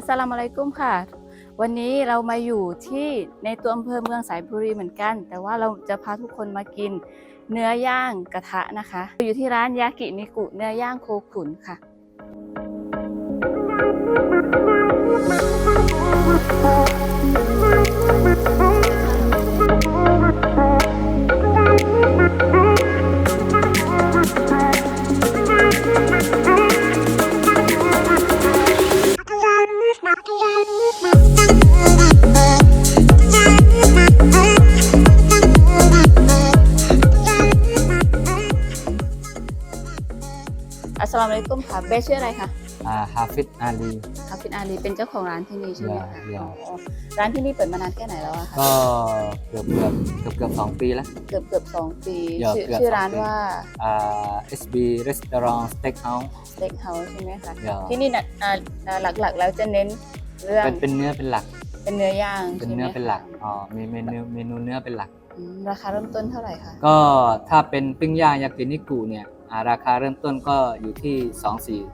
อัสสลามุอะลัยกุมค่ะ วันนี้เรามาอยู่ที่ในตัวอำเภอเมืองสายบุรีเหมือนกัน แต่ว่าเราจะพาทุกคนมากินเนื้อย่างกระทะนะคะ อยู่ที่ร้านยากินิกุเนื้อย่างโคขุนค่ะอัส ลามุอะลัยกุมค่ะเบสชื่ออะไรคะอ่าฮาฟิดอาลีคาฟินอาลีเป็นเจ้าของร้านที่นี่ใช่ไหมคะอย่าอ๋อร้านที่นี่เปิดมานานแค่ไหนแล้วอะคะก็เกือบเกือบเกือบเกือบสองปีแล้ว เกือบเกือบสองปีอย่าชื่อเกือบชื่อสองร้านปี ว่า อ่า SB Restaurant Steakhouse สเต็กเฮาส์ใช่ไหมคะอย่าที่นี่นะอ่าอ่าหลักๆ แล้วจะเน้นเรื่องเป็นเป็นเนื้อเป็นหลัก เป็นเนื้อย่างเป็นใช่ไมเนื้อเป็นหลักคะอ๋อมีเมนูเมนูเนื้อเป็นหลัก อืมราคาเริ่มต้นเท่าไหร่คะก็ถ้าเป็นปิ้งย่างยากินิกุเนี่ย อ่าราคาเริ่มต้นก็อยู่ที่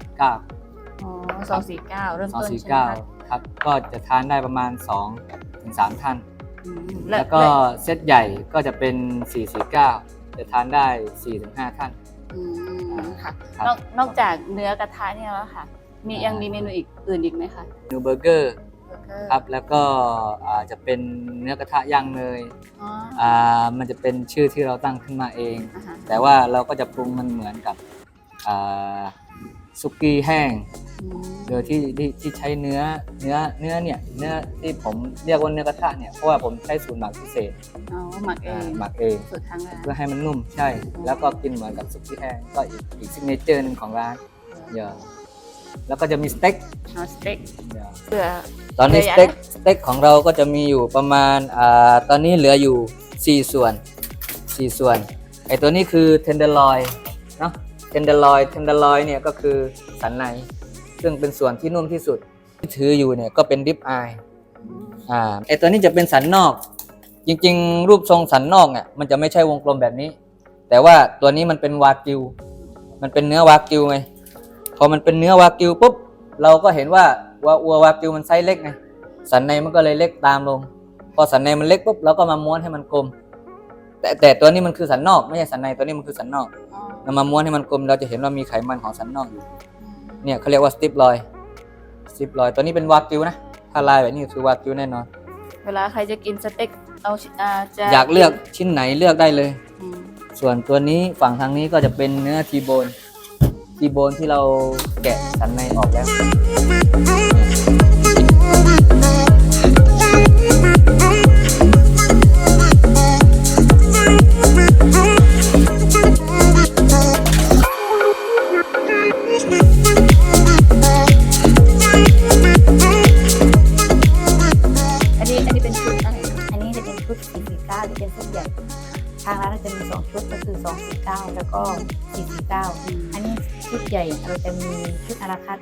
249 อ๋อสองสี่เก้าเริ่มต้นใช่ไหมคะ249 ครับ ก็จะทานได้ประมาณ2ถึง3ท่าน อืมแล้วก็เซตใหญ่ก็จะเป็น 449 จะทานได้4-5ท่าน อืมค่ะครับนอกนอกจากเนื้อกระทะเนี่ยแล้วค่ะ มีอ่ายั ยังมีเมนูอีกอื่นอีกไหมคะเนื้อเบอร์เกอร์เบอร์เกอร์ ครับแล้วก็อ่าจะเป็นเนื้อกระทะย่างเนยอ๋ออ่ามันจะเป็นชื่อที่เราตั้งขึ้นมาเองอาหารแต่ว่าเราก็จะปรุงมันเหมือนกับอ่าซุกี้แห้ง อืมโดยที่ที่ที่ใช้เนื้อเนื้อเนื้อเนี่ยเนื้อที่ผมเรียกว่าเนื้อกระทะเนี่ยเพราะว่าผมใช้สูตรหมักพิเศษอ๋อหมักเออ่างหมักเอง สูตรทางร้านเพื่อให้มันนุ่มใช่ แล้วก็กินเหมือนกับซุกี้แห้งก็อีกอีกซิกเนเจอร์หนึ่งของร้านเยอะ แล้วก็จะมีสเต็ก เอาสเต็กเยอะเผื่อ ตอนนี้เยสอะเต็กนะสเต็กของเราก็จะมีอยู่ประมาณอ่าตอนนี้เหลืออยู่ 4 ส่วน 4 ส่วน ไอตัวนี้คือเทนเดอร์ลอยเนาะ เทนเดอร์ลอย เทนเดอร์ลอยเนี่ยก็คือสันใน ซึ่งเป็นส่วนที่นุ่มที่สุด ที่ถืออยู่เนี่ยก็เป็นดิฟอายอ่า ไอตัวนี้จะเป็นสันนอก จริงๆ รูปทรงสันนอกเนี่ยมันจะไม่ใช่วงกลมแบบนี้ แต่ว่าตัวนี้มันเป็นวากิว มันเป็นเนื้อวากิวไง พอมันเป็นเนื้อวากิวปุ๊บเราก็เห็นว่าวัววัววากิวมันไซส์เล็กไงสันในมันก็เลยเล็กตามลง พอสันในมันเล็กปุ๊บเราก็มาม้วนให้มันกลม แต่แต่ตัวนี้มันคือสันนอกไม่ใช่สันในตัวนี้มันคือสันนอกอ๋อเรามาม้วนให้มันกลม เราจะเห็นว่ามีไขมันของสันนอกอยู่เนี่ยเขาเรียกว่าสติปลอยสติปลอยตัวนี้เป็นวากิวนะถ้าลายแบบนี้คือวากิวแน่นอน เวลาใครจะกินสเต็กเอาอ่าจะอยากเลือกชิ้นไหนเลือกได้เลยอืมส่วนตัวนี้ฝั่งทางนี้ก็จะเป็นเนื้อทีโบน ทีโบนที่เราแกะสันในออกแล้ว 2 ชุดก็คือ 249 แล้วก็449 อันนี้ชุดใหญ่เราจะมีชุดอาราคัต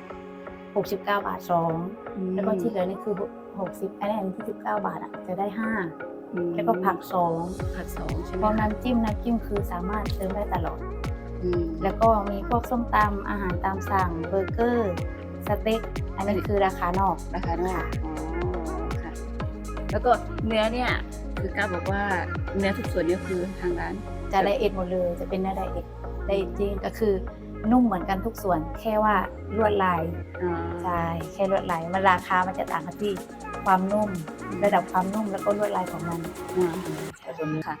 69 บาท 2 แล้วก็ที่เหลือนี่คือ 60อันนี้อันที่ 19 บาทอะจะได้อืม5แล้วก็ผัก 2 ผักสองใช่ไหพมร้อมน้ำจิ้มน้ำจิ้มคือสามารถเติมได้ตลอดอืมแล้วก็มีพวกส้มตำอาหารตามสั่งเบอร์เกอร์ สเต็ก อันนี้คือราคานอก ราคานอกอ๋อค่ะ แล้วก็เนื้อเนี่ยคือก้าบอกว่าเนื้อทุกส่วนเนี่ยคือทางร้าน จะไดเอทหมดเลยจะเป็นเนื้อไดเอทไดเอทจริงก็คือนุ่มเหมือนกันทุกส่วน แค่ว่าลวดลายอ่าใช่แค่ลวดลายมันราคามันจะต่างกันที่ความนุ่มระดับความนุ่มแล้วก็ลวดลายของมันอ่าค่ะ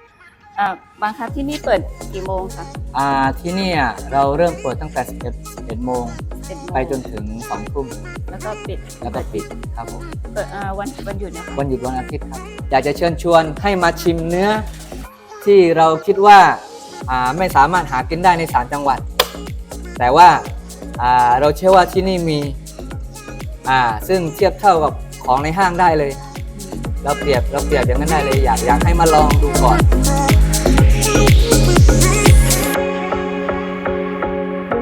อ่าบางครับที่นี่เปิดกี่โมงคะอ่าที่นี่อะเราเริ่มเปิดตั้งแต่11 11โมง เจ็ดโมงไปจนถึง2ทุ่มแล้วก็ปิดแล้วก็ปิดครับผมเปิดอ่าวันวันหยุดนะคะวันหยุดวันอาทิตย์ครับ อยากจะเชิญชวนให้มาชิมเนื้อ ที่เราคิดว่าอ่าไม่สามารถหากินได้ในสามจังหวัด แต่ว่าอ่าเราเชื่อว่าที่นี่มีอ่าซึ่งเทียบเท่ากับของในห้างได้เลย เราเปรียบเราเปรียบอย่างนั้นได้เลยอยากอยากให้มาลองดูก่อน